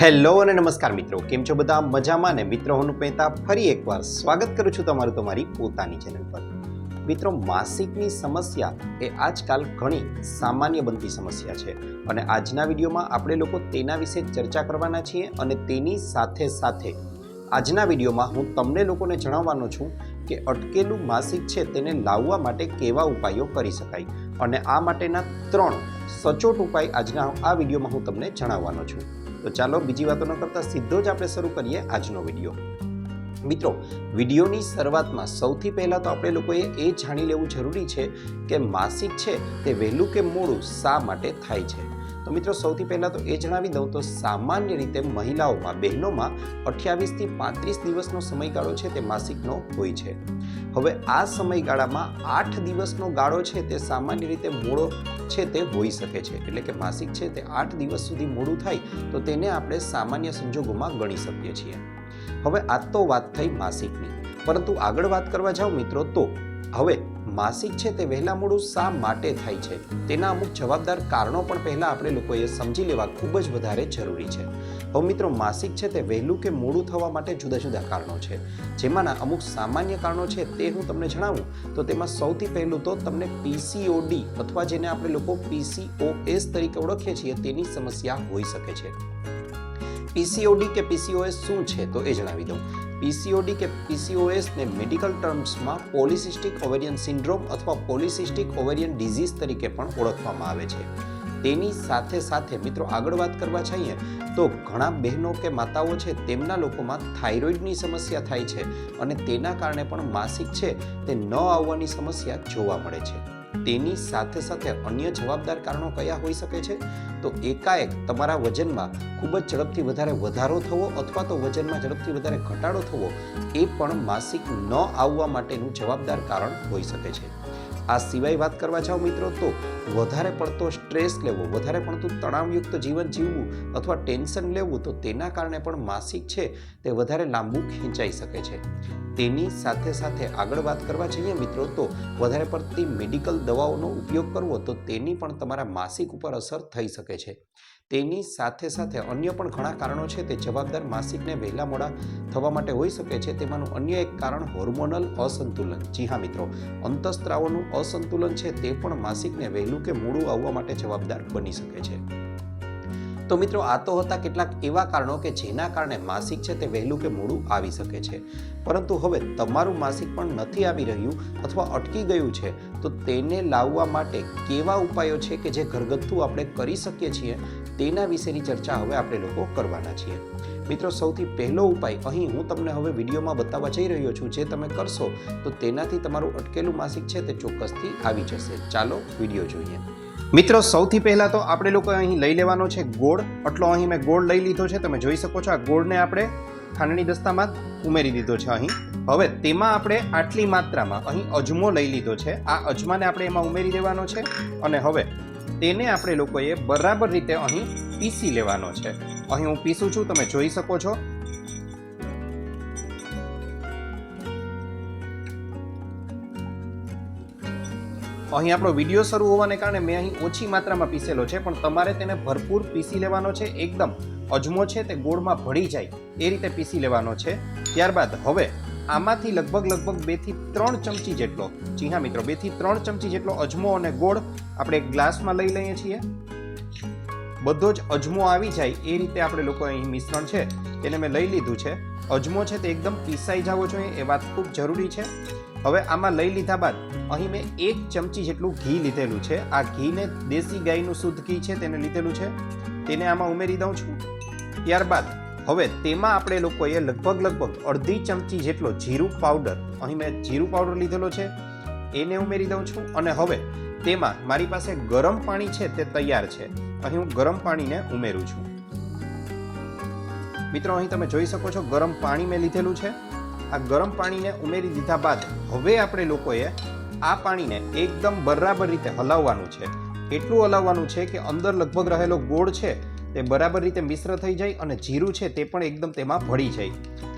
Hello અને નમસ્કાર મિત્રો, કેમ છો બધા? મજામાં ને? મિત્રો, હું મહેતા ફરી એકવાર સ્વાગત કરું છું તમારું તમારી પોતાની ચેનલ પર. મિત્રો, માસિકની સમસ્યા એ આજકાલ ઘણી સામાન્ય બનતી સમસ્યા છે અને આજના વિડીયોમાં આપણે લોકો તેના વિશે ચર્ચા કરવાના છીએ અને તેની સાથે સાથે આજના વિડીયોમાં હું તમને લોકોને જણાવવાનો છું કે અટકેલું માસિક છે તેને લાવવા માટે કેવા ઉપાયો કરી શકાય અને આ માટેના ત્રણ સચોટ ઉપાય આજના આ વિડીયોમાં હું તમને જણાવવાનો છું. તો ચાલો બીજી વાતો ન કરતા સીધો જ આપણે શરૂ કરીએ આજનો વીડિયો. મિત્રો, વિડીયોની શરૂઆતમાં સૌથી પહેલાં તો આપણે લોકોએ એ જાણી લેવું જરૂરી છે કે માસિક છે તે વહેલું કે મોડું શા માટે થાય છે? તો મિત્રો, સૌથી પહેલાં તો એ જણાવી દઉં તો સામાન્ય રીતે મહિલાઓમાં, બહેનોમાં અઠ્યાવીસથી પાંત્રીસ દિવસનો સમયગાળો છે તે માસિકનો હોય છે. હવે આ સમયગાળામાં આઠ દિવસનો ગાળો છે તે સામાન્ય રીતે મોડો છે તે હોઈ શકે છે. એટલે કે માસિક છે તે આઠ દિવસ સુધી મોડું થાય તો તેને આપણે સામાન્ય સંજોગોમાં ગણી શકીએ છીએ. હવે આ તો વાત થઈ માસિકની. પરંતુ આગળ વાત કરવા જાઓ મિત્રો તો. હવે માસિક છે તે વહેલા મોડું શા માટે થાય છે? તેના અમુક જવાબદાર કારણો પણ પહેલાં આપણે લોકોએ સમજી લેવા ખૂબ જ વધારે જરૂરી છે. હવે મિત્રો, માસિક છે તે વહેલું કે મોડું થવા માટે જુદા જુદા કારણો છે. જેમાંના અમુક સામાન્ય કારણો છે તે હું તમને જણાવું. તો તેમાં સૌથી પહેલું તો તમને પીસીઓડી અથવા જેને આપણે લોકો પીસીઓએસ તરીકે ઓળખીએ છીએ, તેની સમસ્યા હોઈ શકે છે. પીસીઓડી કે પીસીઓએસ શું છે? તો એ જણાવી દઉં. પીસીઓડી કે પીસીઓએસને મેડિકલ ટર્મ્સમાં પોલિસિસ્ટિક ઓવેરિયન સિન્ડ્રોમ અથવા પોલિસિસ્ટિક ઓવેરિયન ડિઝીઝ તરીકે પણ ઓળખવામાં આવે છે. તેની સાથે સાથે મિત્રો આગળ વાત કરવા જઈએ તો ઘણા બહેનો કે માતાઓ છે તેમના લોકોમાં થાઇરોઇડની સમસ્યા થાય છે અને તેના કારણે પણ માસિક છે તે ન આવવાની સમસ્યા જોવા મળે છે. તેની સાથે સાથે અન્ય જવાબદાર કારણો કયા હોઈ શકે છે? તો એકાએક તમારા વજનમાં ખૂબ જ ઝડપથી વધારે વધારો થવો અથવા તો વજનમાં ઝડપથી વધારે ઘટાડો થવો એ પણ માસિક ન આવવા માટેનું જવાબદાર કારણ હોઈ શકે છે. આ સિવાય વાત કરવા જાઓ મિત્રો, તો વધારે પડતો સ્ટ્રેસ લેવો, વધારે પડતું તણાવયુક્ત જીવન જીવવું અથવા ટેન્શન લેવું, તો તેના કારણે પણ માસિક છે, તે વધારે લાંબુ ખેંચાઈ શકે છે. તેની સાથે સાથે આગળ વાત કરવા જઈએ મિત્રો, તો વધારે પડતી મેડિકલ દવાઓનો ઉપયોગ કરવો, તો તેની પણ તમારા માસિક ઉપર અસર થઈ શકે છે. તેની સાથે સાથે અન્ય પણ ઘણા કારણો છે. તે જવાબદાર માસિકને વહેલા મોડા થવા માટે હોઈ શકે છે. તેમાંનું અન્ય એક કારણ હોર્મોનલ અસંતુલન. જી હા મિત્રો, અંતસ્ત્રાવોનું અસંતુલન છે તે પણ માસિકને વહેલું કે મોડું આવવા માટે જવાબદાર બની શકે છે. તો મિત્રો, આ તો હતા કેટલાક એવા કારણો કે જેના કારણે માસિક છે તે વહેલું કે મોડું આવી શકે છે. પરંતુ હવે તમારું માસિક પણ નથી આવી રહ્યું અથવા અટકી ગયું છે, તો તેને લાવવા માટે કેવા ઉપાયો છે કે જે ઘરગથ્થુ આપણે કરી શકીએ છીએ? તેના વિશેની ચર્ચા હવે આપણે લોકો કરવાના છીએ. મિત્રો, સૌથી પહેલો ઉપાય, અહીં હું તમને હવે વિડીયોમાં બતાવવા જઈ રહ્યો છું, જે તમે કરશો, તો તેનાથી તમારું અટકેલું માસિક છે તે ચોક્કસથી આવી જશે. ચાલો, વીડિયો જોઈએ. મિત્રો, સૌથી પહેલાં તો આપણે લોકો અહીં લઈ લેવાનો છે ગોળ. આટલો અહીં મેં ગોળ લઈ લીધો છે, તમે જોઈ શકો છો, આ ગોળને આપણે ખાંડણી દસ્તામાં ઉમેરી દીધો છે અહીં. હવે તેમાં આપણે આટલી માત્રામાં અહીં અજમો લઈ લીધો છે. આ અજમાને આપણે એમાં ઉમેરી દેવાનો છે. અને હવે તેને આપણે લોકોએ બરાબર રીતે અહીં પીસી લેવાનો છે. અહીં હું પીસું છું, તમે જોઈ શકો છો. અહીં આપણો વીડિયો શરૂ હોવાને કારણે મેં અહીં ઓછી માત્રામાં પીસેલો છે, પણ તમારે તેને ભરપૂર પીસી લેવાનો છે, એકદમ અજમો છે, તે ગોળમાં ભળી જાય, એ રીતે પીસી લેવાનો છે. ત્યારબાદ હવે આમાંથી લગભગ લગભગ બેથી ત્રણ ચમચી જેટલો, જી હા મિત્રો બેથી ત્રણ ચમચી જેટલો અજમો અને ગોળ આપણે એક ગ્લાસમાં લઈ લઈએ છીએ. બધો જ અજમો આવી જાય એ રીતે આપણે લોકો અહીં મિશ્રણ છે તેને મેં લઈ લીધું છે. અજમો છે તે એકદમ પીસાઈ જવો જોઈએ, એ વાત ખૂબ જરૂરી છે. હવે આમાં લઈ લીધા બાદ અહીં મેં એક ચમચી જેટલું ઘી લીધેલું છે. આ ઘીને દેશી ગાયનું શુદ્ધ ઘી છે, તેને લીધેલું છે. તેને આમાં ઉમેરી દઉં છું. ત્યારબાદ હવે તેમાં આપણે લોકોએ લગભગ લગભગ અડધી ચમચી જેટલો જીરું પાવડર, અહીં મેં જીરું પાવડર લીધેલો છે, એને ઉમેરી દઉં છું અને હવે તેમાં મારી પાસે ગરમ પાણી છે તે તૈયાર છે. અહીં હું ગરમ પાણીને ઉમેરું છું. મિત્રો, અહીં તમે જોઈ શકો છો ગરમ પાણી મેં લીધેલું છે. આ ગરમ પાણીને ઉમેરી દીધા બાદ હવે આપણે લોકોએ આ પાણીને એકદમ બરાબર રીતે હલાવવાનું છે. એટલું હલાવવાનું છે કે અંદર લગભગ રહેલો ગોળ છે તે બરાબર રીતે મિશ્ર થઈ જાય અને જીરું છે તે પણ એકદમ તેમાં ભળી જાય.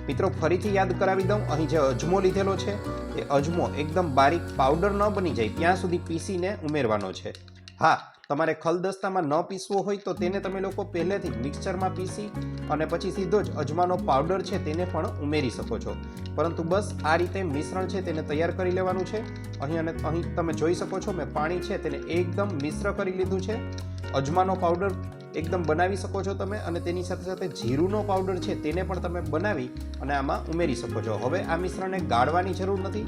મિત્રો, ફરીથી યાદ કરાવી દઉં, અહીં જે અજમો લીધેલો છે તે અજમો એકદમ બારીક પાવડર ન બની જાય, ત્યાં સુધી પીસીને ઉમેરવાનો છે. હા, તમારે ખલદસ્તામાં ન પીસવો હોય તો તેને તમે લોકો પહેલેથી જ મિક્સચરમાં પીસી અને પછી સીધો જ અજમાનો પાવડર છે તેને પણ ઉમેરી શકો છો. પરંતુ બસ આ રીતે મિશ્રણ છે તેને તૈયાર કરી લેવાનું છે. અહીં અને અહીં તમે જોઈ શકો છો, મેં પાણી છે તેને એકદમ મિશ્ર કરી લીધું છે. અજમાનો પાવડર એકદમ બનાવી શકો છો તમે અને તેની સાથે સાથે જીરુંનો પાવડર છે તેને પણ તમે બનાવી અને આમાં ઉમેરી શકો છો. હવે આ મિશ્રણને ગાળવાની જરૂર નથી.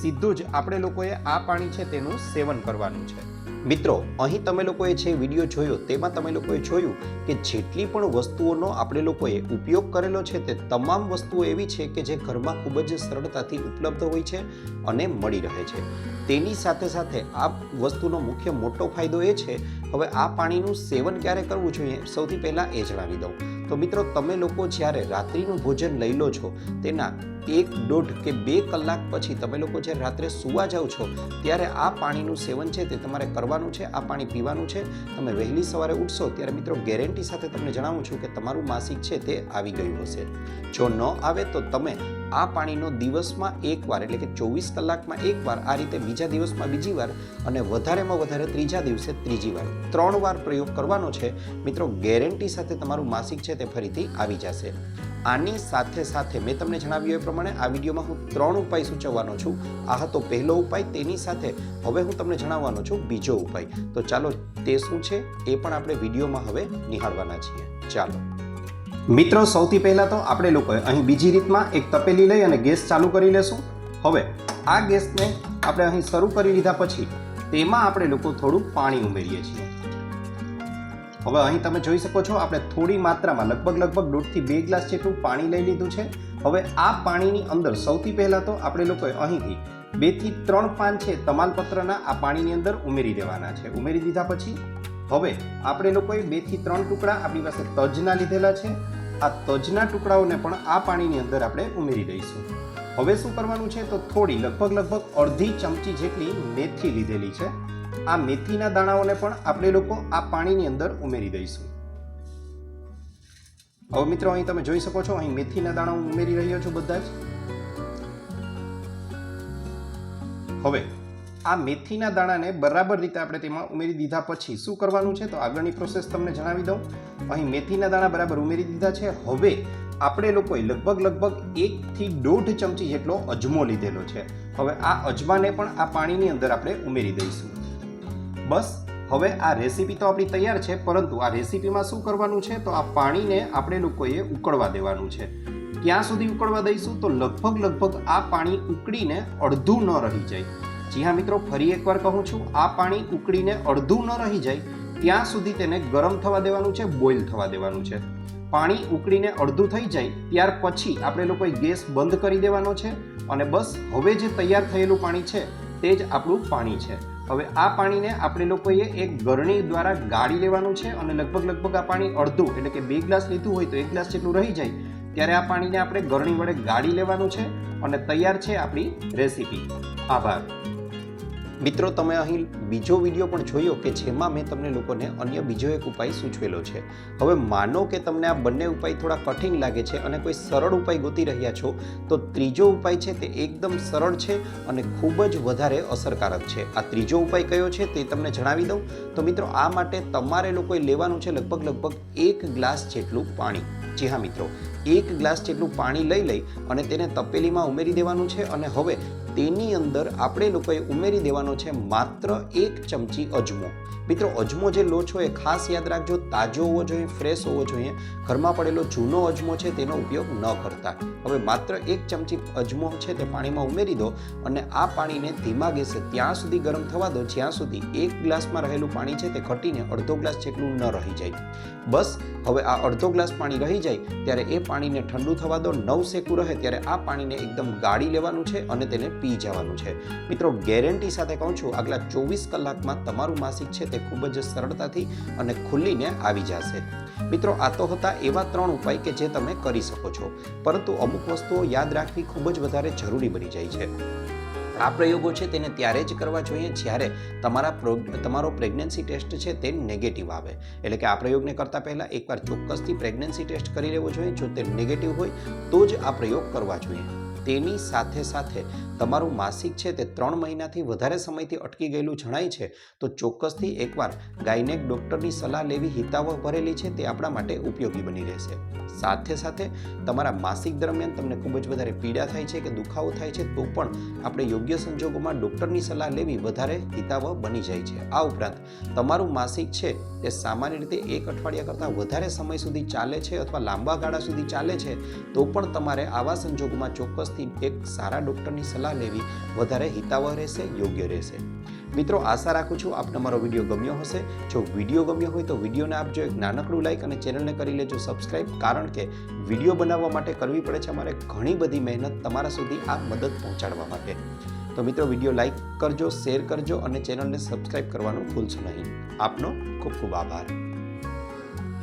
સીધું જ આપણે લોકોએ આ પાણી છે તેનું સેવન કરવાનું છે. મિત્રો, અહીં તમે લોકોએ છે વીડિયો જોયો, તેમાં તમે લોકોએ જોયું કે જેટલી પણ વસ્તુઓનો આપણે લોકોએ ઉપયોગ કરેલો છે, તે તમામ વસ્તુઓ એવી છે કે જે ઘરમાં ખૂબ જ સરળતાથી ઉપલબ્ધ હોય છે અને મળી રહે છે. તેની સાથે સાથે આ વસ્તુનો મુખ્ય મોટો ફાયદો એ છે, હવે આ પાણીનું સેવન ક્યારે કરવું જોઈએ, સૌથી પહેલાં એ જણાવી દઉં. તો મિત્રો, તમે લોકો જ્યારે રાત્રિનું ભોજન લઈ લો છો, તેના એક દોઢ કે બે કલાક પછી તમે લોકો જ્યારે રાત્રે સૂવા જાઓ છો, ત્યારે આ પાણીનું સેવન છે તે તમારે કરવાનું છે, આ પાણી પીવાનું છે. તમે વહેલી સવારે ઉઠશો, ત્યારે મિત્રો ગેરંટી સાથે તમને જણાવું છું કે તમારું માસિક છે તે આવી ગયું હશે. જો ન આવે તો તમે આ પાણીનો દિવસમાં એકવાર એટલે કે ચોવીસ કલાકમાં એકવાર આ રીતે બીજા દિવસમાં બીજી વાર અને વધારેમાં વધારે ત્રીજા દિવસે ત્રીજી વાર, ત્રણ વાર પ્રયોગ કરવાનો છે, મિત્રો ગેરંટી સાથે તમારું માસિક છે તે ફરીથી આવી જશે. આની સાથે સાથે મેં તમને જણાવ્યું એ પ્રમાણે આ વિડીયોમાં હું ત્રણ ઉપાય સૂચવવાનો છું. આ હતો પહેલો ઉપાય તેની સાથે. હવે હું તમને જણાવવાનો છું બીજો ઉપાય. તો ચાલો, તે શું છે એ પણ આપણે વિડીયોમાં હવે નિહાળવાના છીએ. ચાલો. મિત્રો, સૌથી પહેલાં તો આપણે લોકોએ અહીં બીજી રીતમાં એક તપેલી લઈ અને ગેસ ચાલુ કરી લેશું. હવે, આ ગેસને આપણે અહીં શરૂ કરી લીધા પછી તેમાં આપણે લોકો થોડું પાણી ઉમેરીએ છીએ. હવે અહીં તમે જોઈ શકો છો, આપણે થોડી માત્રામાં લગભગ લગભગ દોઢથી બે ગ્લાસ જેટલું પાણી લઈ લીધું છે. હવે આ પાણીની અંદર સૌથી પહેલાં તો આપણે લોકોએ અહીંથી બેથી ત્રણ પાન છે તમાલપત્રના આ પાણીની અંદર ઉમેરી દેવાના છે. ઉમેરી દીધા પછી હવે આપણે લોકોએ બેથી ત્રણ ટુકડા આપણી પાસે તજના લીધેલા છે. આ તજના ટુકડાઓને પણ આ પાણીની અંદર આપણે ઉમેરી દઈશું. હવે શું કરવાનું છે તો થોડી લગભગ લગભગ અડધી ચમચી જેટલી મેથી લીધેલી છે. આ મેથીના દાણાઓને પણ આપણે લોકો આ પાણીની અંદર ઉમેરી દઈશું. હવે મિત્રો, અહીં તમે જોઈ શકો છો, અહીં મેથીના દાણા હું ઉમેરી રહ્યો છું બધા જ. હવે, આ મેથીના દાણાને બરાબર રીતે આપણે તેમાં ઉમેરી દીધા પછી શું કરવાનું છે? તો આગળની પ્રોસેસ તમને જણાવી દઉં. અહીં મેથીના દાણા બરાબર ઉમેરી દીધા છે. હવે, આપણે લોકોએ લગભગ લગભગ એકથી દોઢ ચમચી જેટલો અજમો લીધેલો છે. હવે આ અજમાને પણ આ પાણીની અંદર આપણે ઉમેરી દઈશું. બસ હવે આ રેસીપી તો આપણી તૈયાર છે, પરંતુ આ રેસીપીમાં શું કરવાનું છે? તો આ પાણીને આપણે લોકોએ ઉકળવા દેવાનું છે. ક્યાં સુધી ઉકળવા દઈશું? તો લગભગ લગભગ આ પાણી ઉકળીને અડધું ન રહી જાય. જી હા મિત્રો, ફરી એકવાર કહું છું, આ પાણી ઉકળીને અડધું ન રહી જાય, ત્યાં સુધી તેને ગરમ થવા દેવાનું છે, બોઇલ થવા દેવાનું છે. પાણી ઉકળીને અડધું થઈ જાય, ત્યાર પછી આપણે લોકોએ ગેસ બંધ કરી દેવાનો છે અને બસ હવે જે તૈયાર થયેલું પાણી છે, તે જ આપણું પાણી છે. હવે આ પાણીને આપણે લોકોએ એક ગરણી દ્વારા ગાળી લેવાનું છે અને લગભગ લગભગ આ પાણી અડધું, એટલે કે બે ગ્લાસ લીધું હોય તો એક ગ્લાસ જેટલું રહી જાય, ત્યારે આ પાણીને આપણે ગરણી વડે ગાળી લેવાનું છે અને તૈયાર છે આપણી રેસીપી. આભાર. મિત્રો, તમે અહીં બીજો વીડિયો પણ જોયો કે જેમાં મેં તમને લોકોને અન્ય બીજો એક ઉપાય સૂચવેલો છે. હવે માનો કે તમને આ બંને ઉપાય થોડા કઠિન લાગે છે અને કોઈ સરળ ઉપાય ગોતી રહ્યા છો, તો ત્રીજો ઉપાય છે તે એકદમ સરળ છે અને ખૂબ જ વધારે અસરકારક છે. આ ત્રીજો ઉપાય કયો છે તે તમને જણાવી દઉં. તો મિત્રો આ માટે તમારે લોકોએ લેવાનું છે લગભગ લગભગ એક ગ્લાસ જેટલું પાણી. જી હા મિત્રો, એક ગ્લાસ જેટલું પાણી લઈ લઈ અને તેને તપેલીમાં ઉમેરી દેવાનું છે અને હવે તેની અંદર આપણે લોકોએ ઉમેરી દેવાનો છે માત્ર એક ચમચી અજમો. મિત્રો, અજમો જે લો છો એ ખાસ યાદ રાખજો, તાજો હોવો જોઈએ, ફ્રેશ હોવો જોઈએ. ઘરમાં પડેલો જૂનો અજમો છે તેનો ઉપયોગ ન કરતા. હવે માત્ર એક ચમચી અજમો છે તે પાણીમાં ઉમેરી દો અને આ પાણીને ધીમા ગેસે ત્યાં સુધી ગરમ થવા દો જ્યાં સુધી એક ગ્લાસમાં રહેલું પાણી છે તે ઘટીને અડધો ગ્લાસ જેટલું ન રહી જાય. બસ, હવે આ અડધો ગ્લાસ પાણી રહી જાય, ત્યારે એ પાણીને ઠંડુ થવા દો, નવ સેકું રહે ત્યારે આ પાણીને એકદમ ગાળી લેવાનું છે અને તેને પી જવાનું છે. મિત્રો, ગેરંટી સાથે કહું છું, આગલા ચોવીસ કલાકમાં તમારું માસિક છે તે ખૂબ જ સરળતાથી અને ખુલ્લીને આવી જશે. મિત્રો, આ તો હતા એવા ત્રણ ઉપાય કે જે તમે કરી શકો છો. પરંતુ અમુક વસ્તુઓ યાદ રાખવી ખૂબ જ વધારે જરૂરી બની જાય છે. આ પ્રયોગો છે તેને ત્યારે જ કરવા જોઈએ જ્યારે તમારા તમારો પ્રેગ્નન્સી ટેસ્ટ છે તે નેગેટિવ આવે. એટલે કે આ પ્રયોગને કરતાં પહેલાં એકવાર ચોક્કસથી પ્રેગ્નન્સી ટેસ્ટ કરી લેવો જોઈએ. જો તે નેગેટિવ હોય તો જ આ પ્રયોગ કરવા જોઈએ. તેની સાથે સાથે તમારું માસિક છે તે ત્રણ મહિનાથી વધારે સમયથી અટકી ગયેલું જણાય છે, તો ચોક્કસથી એકવાર ગાયનેક ડૉક્ટરની સલાહ લેવી હિતાવહ ભરેલી છે તે આપણા માટે ઉપયોગી બની રહેશે. સાથે સાથે તમારા માસિક દરમિયાન તમને ખૂબ જ વધારે પીડા થાય છે કે દુખાવો થાય છે તો પણ આપણે યોગ્ય સંજોગોમાં ડૉક્ટરની સલાહ લેવી વધારે હિતાવહ બની જાય છે. આ ઉપરાંત તમારું માસિક છે તે સામાન્ય રીતે એક અઠવાડિયા કરતાં વધારે સમય સુધી ચાલે છે અથવા લાંબા ગાળા સુધી ચાલે છે તો પણ તમારે આવા સંજોગોમાં ચોક્કસથી એક સારા ડૉક્ટરની સલાહ લેવી વધારે હિતાવહ રહેશે, યોગ્ય રહેશે. મિત્રો, આશા રાખું છું આપને મારો વીડિયો ગમ્યો હશે. જો વીડિયો ગમ્યો હોય તો વિડીયોને આપજો એક નાનકડું લાઈક અને ચેનલને કરી લેજો સબસ્ક્રાઈબ કારણ કે વીડિયો બનાવવા માટે કરવી પડે છે અમારે ઘણી બધી મહેનત તમારા સુધી આ મદદ પહોંચાડવા માટે. તો મિત્રો, વીડિયો લાઈક કરજો, શેર કરજો અને ચેનલને સબસ્ક્રાઈબ કરવાનું ભૂલશો નહીં. આપનો ખૂબ ખૂબ આભાર.